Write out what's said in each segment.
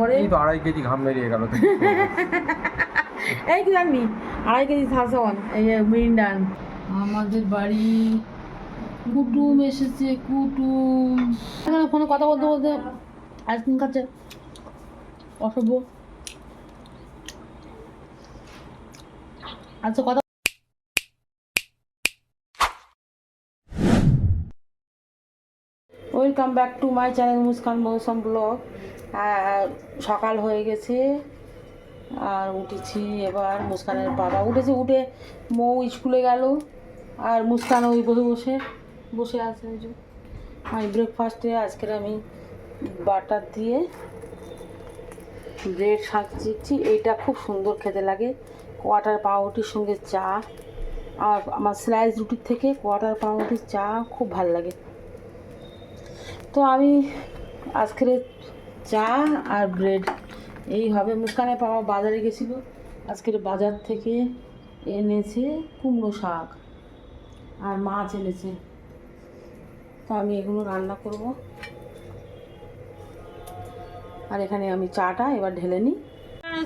করে এই তো আড়াই কেজি ঘাম বেরিয়ে গেল। এই কি জানবি? আড়াই কেজি এই মিরিন্ডান আমাদের বাড়ি কুটুম এসেছে কুটুম। ফোনে কথা বলতে বলতে আইসক্রিম খাচ্ছে। অসভ্য। আচ্ছা কথা welcome back to my channel Muskan Mousum vlog সকাল হয়ে গেছে। আর উঠেছি এবার মুস্কানের বাবা। উঠেছে, উঠে মৌ স্কুলে গেল। আর মুস্কান ওই বসে বসে বসে আছে আমি ব্রেকফাস্টে আজকের আমি বাটার দিয়ে ব্রেড সাজিয়েছি। এইটা খুব সুন্দর খেতে লাগে। কোয়াটার পাউরুটির সঙ্গে চা। আর আমার স্লাইস রুটির থেকে কোয়াটার পাউরুটির চা খুব ভালো লাগে। তো আমি আজকের চা আর ব্রেড এই হবে। মুস্কানের বাবা বাজারে গেছিল। আজকের বাজার থেকে এনেছে কুমড়ো শাক। আর মাছ এনেছে তো আমি এগুলো রান্না করব। আর এখানে আমি চাটা এবার ঢেলে নিই।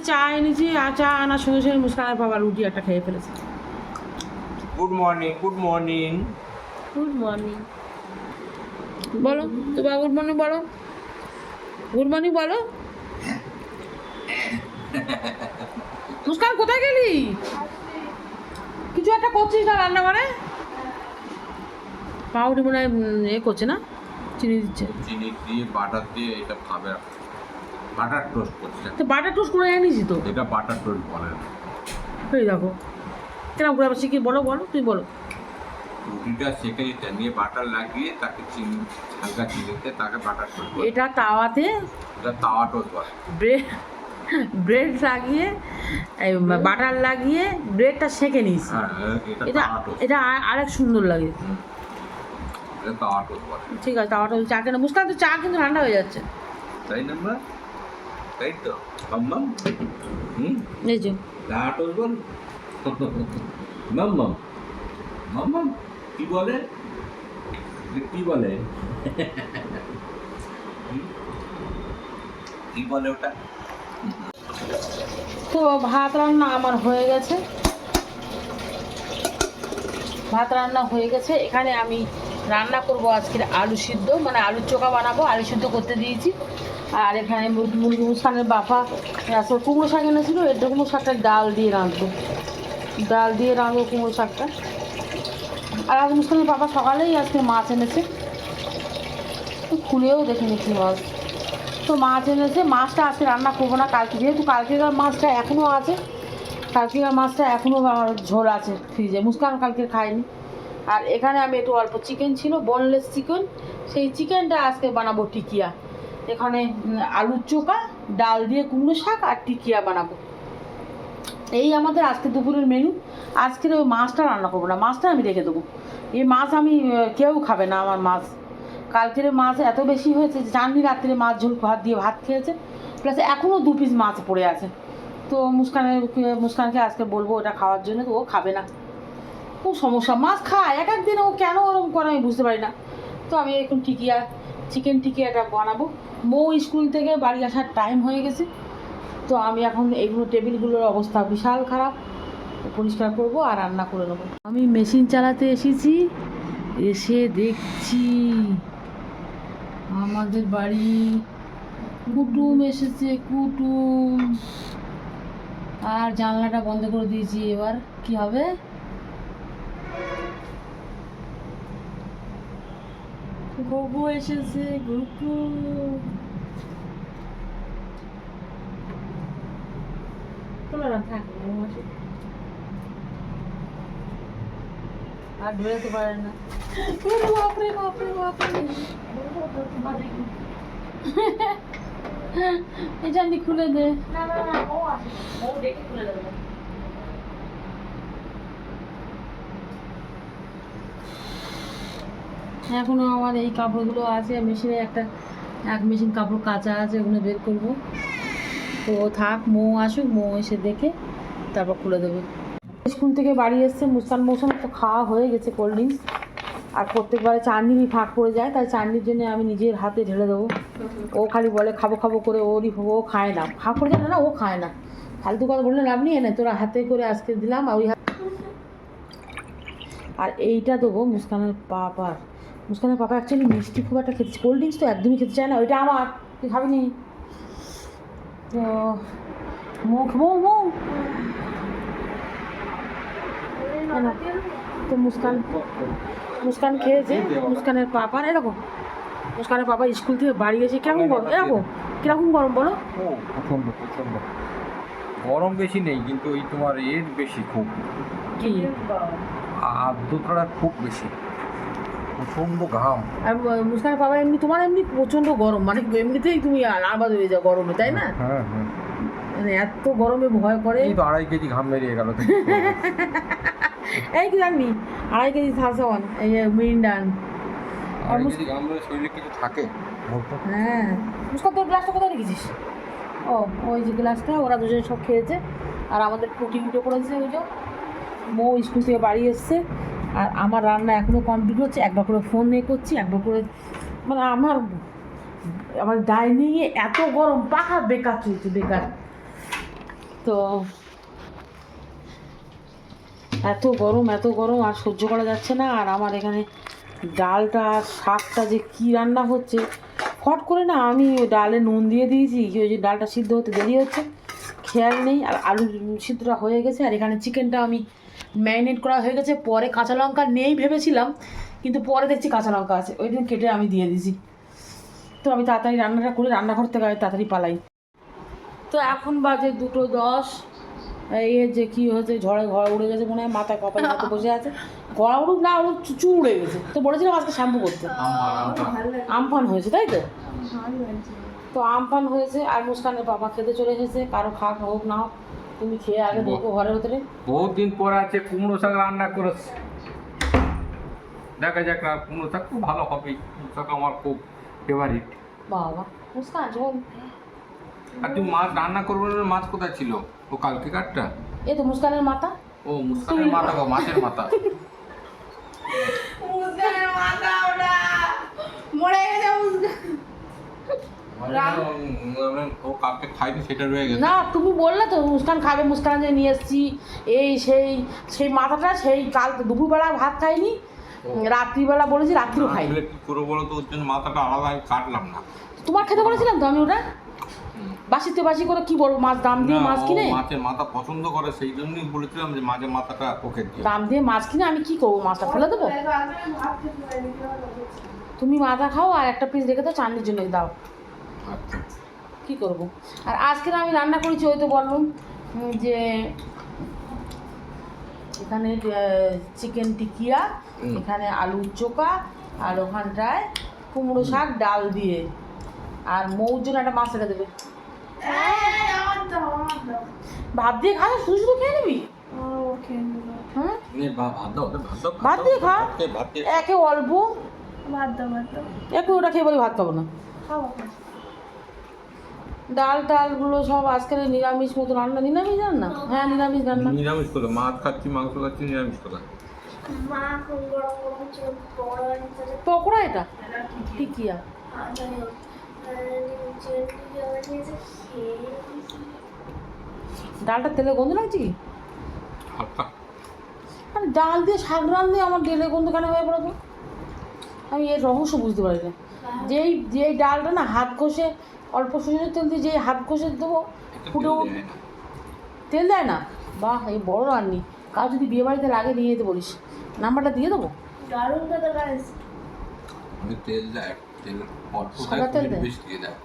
চা এনেছি আর চা আনার সঙ্গে সঙ্গে মুস্কানের বাবা রুটি একটা খেয়ে ফেলেছে। Good morning good morning good morning বলো তো বা গুড মর্নিং বলো। গুড মর্নিং বলো। মুস্কান কোথায় গেলি? কিছু একটা করছিস না রান্না করে পাউডি মনে হয় এ করছে না? চিনি দিচ্ছে। চিনি দিয়ে বাটার দিয়ে এটা খাবে বাটার টোস্ট করছে। তো বাটার টোস্ট করে এনেছি তো? এটা বাটার টোস্ট বলে এই দেখো। কেন করে আবার শিখে বলো বলো তুই বলো। রুটিটা সেঁকে নিতে নিয়ে বাটার লাগিয়ে তাকে চিনি হালকা চিনিতে তাকে বাটার টোস্ট এটা তাওয়াতে এটা তাওয়া টোস্ট বলে ব্রেড ব্রেড লাগিয়ে বাটার লাগিয়ে ব্রেডটা সেঁকে নিস হ্যাঁ এটা এটা আরেক সুন্দর লাগে। হুম। এটা তাওয়া টোস্ট ঠিক আছে চা কেন মুস্কান তো চা কিন্তু ঠান্ডা হয়ে যাচ্ছে। তাই না তাই তো মাম্মাম হুম এই যে। তাওয়া টোস্ট বল মাম্মাম মাম্মাম কি বলে? কি বলে? কি বলে ওটা? তো ভাত রান্না আমার হয়ে গেছে। ভাত রান্না হয়ে গেছে। এখানে আমি রান্না করব আজকের আলু সিদ্ধ। মানে আলুর চোখা বানাবো, আলু সিদ্ধ করতে দিয়েছি। আর এখানে মুরগি মুসকানের বাফা আসলে কুমড়ো শাক এনেছিল, এর কুমড়ো শাকটা ডাল দিয়ে রাঁধবো। ডাল দিয়ে রাঁধবো কুমড়ো শাকটা। আর আজ মুসকানের বাবা সকালেই আজকে মাছ এনেছে। খুলেও দেখে নিচ্ছি মাছ তো মাছ এনেছে, মাছটা আজকে রান্না করব না, কালকে যেহেতু কালকেকার মাছটা এখনও আছে, কালকেকার মাছটা এখনও আমার ঝোল আছে ফ্রিজে, মুস্কান কালকে খায়নি। আর এখানে আমি একটু অল্প চিকেন ছিল বোনলেস চিকেন, সেই চিকেনটা আজকে বানাবো টিকিয়া। এখানে আলুর চোখা ডাল দিয়ে কুমড়ো শাক আর টিকিয়া বানাবো। এই আমাদের আজকে দুপুরের মেনু আজকের ওই মাছটা রান্না করব না, মাছটা আমি রেখে দেবো। এই মাছ আমি কেউ খাবে না আমার মাছ। কালকের মাছ এত বেশি হয়েছে যে জাননি রাত্রে মাছ ঝোল ভাত দিয়ে ভাত খেয়েছে। প্লাস এখনও দু পিস মাছ পড়ে আছে। তো মুস্কানের, মুস্কানকে আজকে বলব ওটা খাওয়ার জন্য, তো ও খাবে না। খুব সমস্যা, মাছ খায়। এক এক দিনে ও কেন ওরকম করে আমি বুঝতে পারি না। তো আমি এখন টিকিয়া চিকেন টিকিয়াটা বানাবো। বউ স্কুল থেকে বাড়ি আসার টাইম হয়ে গেছে। তো আমি এখন এইগুলো টেবিলগুলোর অবস্থা বিশাল খারাপ। পরিষ্কার করব আর রান্না করে নেব। আমি মেশিন চালাতে এসেছি, এসে দেখছি আমাদের বাড়ি কুটুম এসেছে, কুটুম। আর জানলাটা বন্ধ করে দিয়েছি এবার, কি হবে? গগু এসেছে গুকু থাক ও আর বেরোতে পারে না। বাপরে বাপরে বাপরে। এই জানি খুলে দে। না না না ও আসে। ও দেখে খুলে দেবে। আমার এই কাপড়গুলো আছে মেশিনে একটা এক মেশিন কাপড় কাঁচা আছে ওগুলো বের করব। তো থাক, মৌ আসুক, মৌ এসে দেখে তারপর খুলে দেবে। স্কুল থেকে বাড়ি এসছে, মুস্কান মৌসুম তো খাওয়া হয়ে গেছে কোল্ড ড্রিঙ্কস আর প্রত্যেকবারে চাটনি ফাঁক পড়ে যায়, তাই চাটনির জন্য আমি নিজের হাতে ঢেলে দেবো। ও খালি বলে, খাব খাব করে ওরই ও খায় না। ফাঁক পড়ে যায় না না, ও খায় না। ফালতু কথা বললে লাভ নেই, এনে তোরা হাতে করে আজকে দিলাম, আর ওই আর এইটা দেবো মুস্কানের পাপার। মুস্কানের পাপা অ্যাকচুয়ালি মিষ্টি খুব একটা খেতে কোল্ড ড্রিঙ্কস তো একদমই খেতে চায় না, ওইটা আমার, তুই খাবি নি? তো মুখ মো মো তো মুস্কান মুস্কান খেয়েছে মুস্কানের পাপার এরকম। মুস্কানের পাপা স্কুল থেকে বাড়ি এসে কেমন গরম এরকম? কীরকম গরম বলো? ও প্রচণ্ড প্রচণ্ড। গরম বেশি নেই কিন্তু ওই তোমার এর বেশি খুব। কি? আর্দ্রতাটা খুব বেশি। প্রচণ্ড ঘাম। আর পাপা এমনি তোমার এমনি প্রচণ্ড গরম। মানে এমনিতেই তুমি আলাদা হয়ে যাও গরমে তাই না? হ্যাঁ হ্যাঁ। মানে এত গরমে ভয় করে। এই তো আড়াই কেজি ঘাম বেরিয়ে গেল এই কি জানবি আড়াই কেজি থাসাওয়ান এই মিরিন্ডান আড়াই কেজি ঘাম বেরিয়ে শরীরে কিছু থাকে। হ্যাঁ। মুস্কান তোর গ্লাসটা কোথায় রেখেছিস? ও ওই যে গ্লাসটা ওরা দুজন সব খেয়েছে। আর আমাদের পুটি উঠে পড়েছে ওই যে। মৌ স্কুল থেকে বাড়ি এসছে। আর আমার রান্না এখনও কমপ্লিট হচ্ছে। একবার করে ফোন নিয়ে করছি, একবার করে মানে আমার আমার ডাইনিংয়ে এত গরম, পাখা বেকার চলছে, বেকার। তো এত গরম এত গরম, আর সহ্য করা যাচ্ছে না। আর আমার এখানে ডালটা শাকটা যে কী রান্না হচ্ছে, ফট করে না আমি ওই ডালে নুন দিয়ে দিয়েছি, কি ওই যে ডালটা সিদ্ধ হতে দেরি হচ্ছে, খেয়াল নেই। আর আলু সিদ্ধটা হয়ে গেছে, আর এখানে চিকেনটা আমি ম্যারিনেট করা হয়ে গেছে পরে কাঁচা লঙ্কা নেই ভেবেছিলাম কিন্তু পরে দেখছি কাঁচা লঙ্কা আছে। ওই দিন কেটে আমি দিয়ে দিছি তো আমি তাড়াতাড়ি রান্নাটা করে রান্নাঘর থেকে আমি তাড়াতাড়ি পালাই। তো এখন বাজে দুটো দশ। এই যে কি হয়েছে ঝড়ে ঘর উড়ে গেছে মনে হয় মাথায় কপালে মতো বসে আছে। গড়া উড়ুক না উড়ুক চুচু উড়ে গেছে। তো বলেছিলাম আজকে শ্যাম্পু করতে। আমফান হয়েছে। তাই তো? তো আমফান হয়েছে আর মুস্কানের বাবা খেতে চলে এসেছে কারও খাক হোক না হোক। তুমি খেয়ে আগে ঢোকো ঘরের ভেতরে। বহুত দিন পর আছে কুমড়ো শাক রান্না করেছে। দেখা যাক না কুমড়ো শাক খুব ভালো হবে কুমড়ো শাক আমার খুব ফেভারিট বাবা মুস্কান যখন আর তুমি মাছ রান্না করবে না মাছ কোথায় ছিল? ও কালকে কাটটা এই তো মুস্কানের মাথা। ও মুস্কানের মাথা গো মাছের মাথা। মানে ও কালকে খাইনি সেটা রয়ে গেছে। না তুমি বললে তো মুস্কান খাবে মুস্কান যে নিয়ে এসছি এই সেই সেই মাথাটা সেই কাল দুপুরবেলা ভাত খাইনি রাত্রিবেলা বলেছি রাত্রিও আসলে কি করে বলো তো ওর জন্য মাথাটা আলাদা আমি কাটলাম না। তোমার খেতে বলেছিলাম তো আমি ওটা? বাসিতে বাসি করে কি বলব মাছ দাম দিয়ে মাছ কিনে? মাছের মাথা পছন্দ করে সেই জন্যই বলেছিলাম যে মাছের মাথাটা ওকে দিয়ে। দাম দিয়ে মাছ কিনে আমি কি করব মাছটা ফেলে দেবো? তুমি মাথা খাও আর একটা পিস রেখে দাও চাটনির জন্য দাও। কি করব? আর আজকে আমি রান্না করেছি ওই তো বললাম যে এখানে চিকেন টিকিয়া এখানে আলুর চোখা আর ওখানটায় কুমড়ো শাক ডাল দিয়ে। আর মৌর জন্য একটা মাছ রেখে দেবে। ভাত দিয়ে খাও শুধু শুধু খেয়ে নিবি? ভাত ভাত দিয়ে খা। ভাত ভাত একে অল্প। একটু ওটা খেয়ে বলি ভাত খাব না। ডাল টালগুলো সব আজকের নিরামিষ মতো রান্না নিরামিষ রান্না হ্যাঁ নিরামিষ রান্না। নিরামিষ করে মাছ খাচ্ছি মাংস খাচ্ছি নিরামিষ করে মা খুব গরম গরম চোখ পড়া নিতে পকোড়া এটা? টিকিয়া। ডালটা তেলে গন্ধ লাগছে কি? মানে ডাল দিয়ে শাক রান্ধে আমার তেলে গন্ধ কেন হয়ে পড়ে তো? আমি এর রহস্য বুঝতে পারি না। যেই যেই ডালটা না হাত ঘষে অল্প সরষের তেল দিয়ে যেই হাত ঘষে দেবো ফুটে তেল দেয় না। দেয় বাহ এই বড় রান্নি। কাউ যদি বিয়ে বাড়িতে লাগে নিয়ে যেতে বলিস। নাম্বারটা দিয়ে দেবো? দারুণ কথা গাইস আমি তেল দেয় তেল সাদা তেল দেয়? দিয়ে দেয়।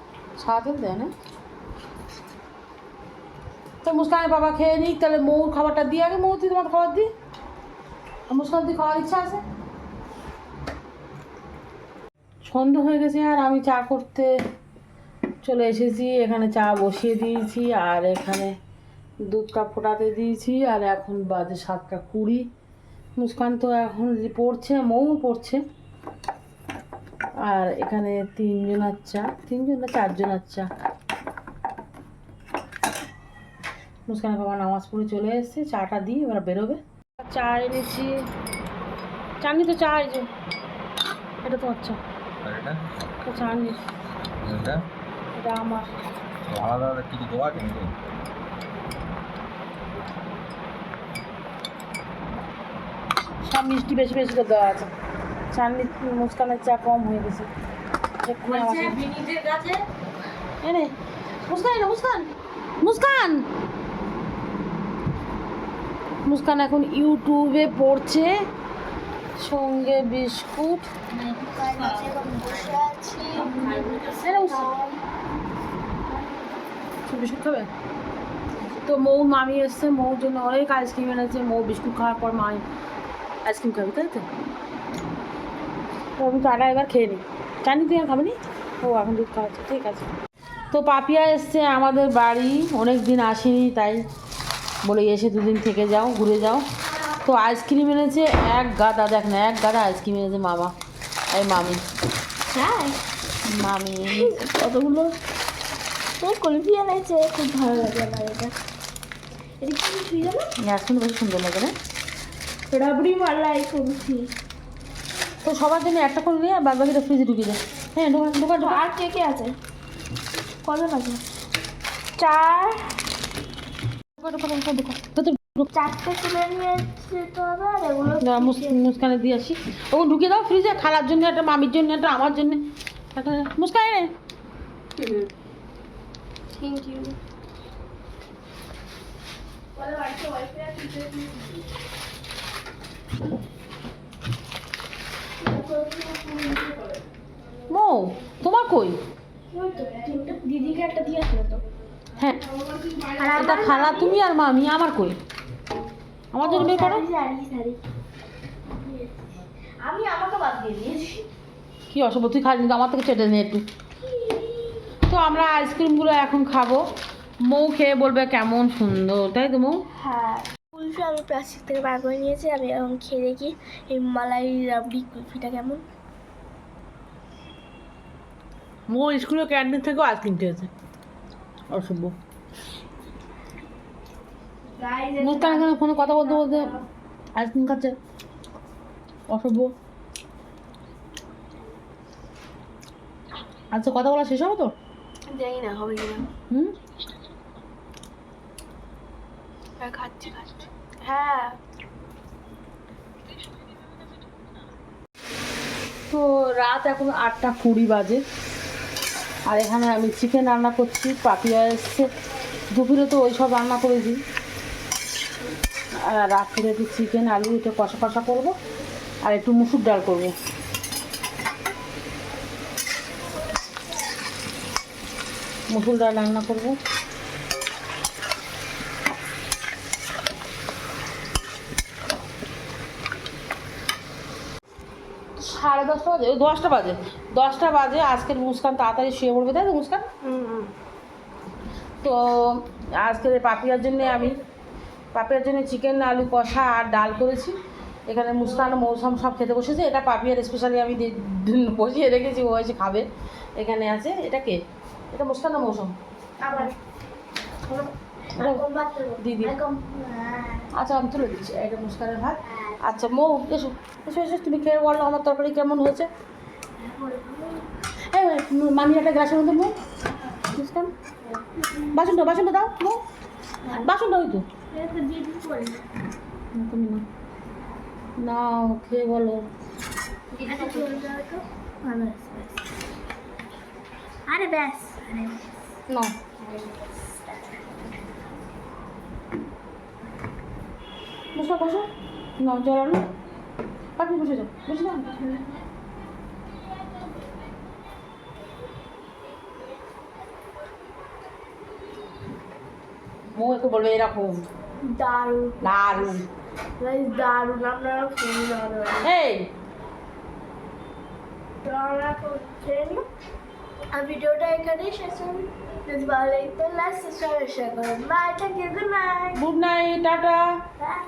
সাদা তেল দেয় না? তো মুস্কানের বাবা খেয়ে নিক তাহলে মৌর খাবারটা দিয়ে আগে মৌ তুই তোমার খাবার দিই। মুস্কান তুই খাওয়ার ইচ্ছা আছে? সন্ধ্যা হয়ে গেছে আর আমি চা করতে চলে এসেছি এখানে চা বসিয়ে দিয়েছি আর এখানে দুধটা ফোটাতে দিয়েছি আর এখন বাজে সাতটা কুড়ি। মুস্কান তো এখন পড়ছে মৌ পড়ছে। আর এখানে তিনজনের চা তিনজন না চারজনের চা। মুস্কানের বাবা নামাজ পড়ে চলে এসেছে চাটা দিয়ে এবার বেরোবে। চা এনেছি। চাননি তো চা এই যে এটা তো আচ্ছা এটা? এটা আমার আলাদা আলাদা সব মিষ্টি বেশি বেশি করে দেওয়া আছে চাননি মুস্কানের চা কম হয়ে গেছে মুস্কান মুস্কান মুস্কান মুস্কান এখন ইউটিউবে পড়ছে। সঙ্গে বিস্কুট। তুমি বিস্কুট খাবে? তো মৌ মামি এসছে মৌর জন্য অনেক আইসক্রিম এনেছে। মৌ বিস্কুট খাওয়ার পর মা আইসক্রিম খাবে তাই তো? আমি চাটা এবার খেয়ে নিই। জানি তুই আর খাবি নি ও এখন দুধ খাওয়াচ্ছে ঠিক আছে। তো পাপিয়া এসছে আমাদের বাড়ি অনেক দিন আসেনি তাই বলে এসে দুদিন থেকে যাও ঘুরে যাও। তো আইসক্রিম এনেছে এক গাদা দেখ না এক গাদা আইসক্রিম এনেছে মামা এই মামি। হ্যাঁ মামি কতগুলো? এই কুলফি এনেছে খুব ভালো লাগে আমার এটা। এটা কি কুলফি জানো আইসক্রিম বেশি সুন্দর লাগে না? রাবড়ি মালাই কুলফি তো সবার জন্য একটা করে নিয়ে বাদ বাকিটা ফ্রিজে ঢুকিয়ে দেয় হ্যাঁ আর কে কে আছে? কজন আছে? চার। চারটে তুলে তো মুস্কানে দিয়ে আসি। ওকে ঢুকিয়ে দাও ফ্রিজে খালার জন্য একটা মামির জন্য একটা আমার জন্য। একটা মুস্কান থ্যাংক ইউ মৌ তোমার কই? দিদিকে একটা দিয়ে তো হ্যাঁ। এটা খালা তুমি আর মামি আমার কই? আমার জন্য বের করো। আমি আমাকে বাদ দিয়ে দিয়েছি। কি অসুবিধা তুই কিন্তু আমার থেকে চেটে নে একটু। তো আমরা আইসক্রিমগুলো এখন খাব। মৌ খেয়ে বলবে কেমন সুন্দর তাই তো মৌ? হ্যাঁ কুলফি আমি প্লাস্টিক থেকে বার করে নিয়েছি আমি এখন খেয়ে দেখি এই মালাই রাবড়ি কুলফিটা কেমন। মৌ স্কুলের ক্যান্টিন থেকেও আইসক্রিম খেয়েছে। অসভ্য। মুস্কান এখানে ফোনে কথা বলতে বলতে আইসক্রিম খাচ্ছে। অসভ্য। আচ্ছা কথা বলা শেষ হবে তো? জানি না হবে কিনা হুম খাচ্ছি খাচ্ছি হ্যাঁ তো রাত এখন আটটা কুড়ি বাজে। আর এখানে আমি চিকেন রান্না করছি পাপিয়া এসছে। দুপুরে তো ওই সব রান্না করেছি আর রাত্রে একটু চিকেন আলু একটু কষা কষা করব। আর একটু মুসুর ডাল করব। মুসুর ডাল রান্না করব। সাড়ে দশটা বাজে দশটা বাজে। দশটা বাজে, আজকের মুস্কান তাড়াতাড়ি শুয়ে পড়বে, তাই তো মুস্কান? তো আজকের পাপিয়ার জন্য আমি, পাপিয়ার জন্য চিকেন, আলু, কষা আর ডাল করেছি। এখানে মুস্কান মৌসুম সব খেতে বসেছে। এটা পাপিয়ার স্পেশালি আমি বসিয়ে রেখেছি, ও খাবে। এখানে আছে, এটা কে? এটা মুস্কান না মৌসুম? আবার। দিদি আচ্ছা আমি তুলে দিচ্ছি এটা মুস্কানের ভাত আচ্ছা মৌ এসো এসো এসো তুমি খেয়ে বলো আমার তরকারি কেমন হয়েছে? এই মামি একটা গ্লাসের মধ্যে মৌ। মুস্কান। বাসনটা বাসনটা দাও মৌ। বাসনটা ওই তো। তুমি না নাও খেয়ে বলো। আরে ব্যাস। না বসো বসো। না জল আনো। পাখি বসে যাও বসে যাও। মৌ একটু বলবে এরকম। দারুণ। দারুণ। দারুণ। আপনারা দারুণ। এই। করছেন আর ভিডিওটা এখানেই শেষ হবে যদি ভালো লাগে তো লাইক সাবস্ক্রাইব শেয়ার করুন। Bye thank you good night good night tata. By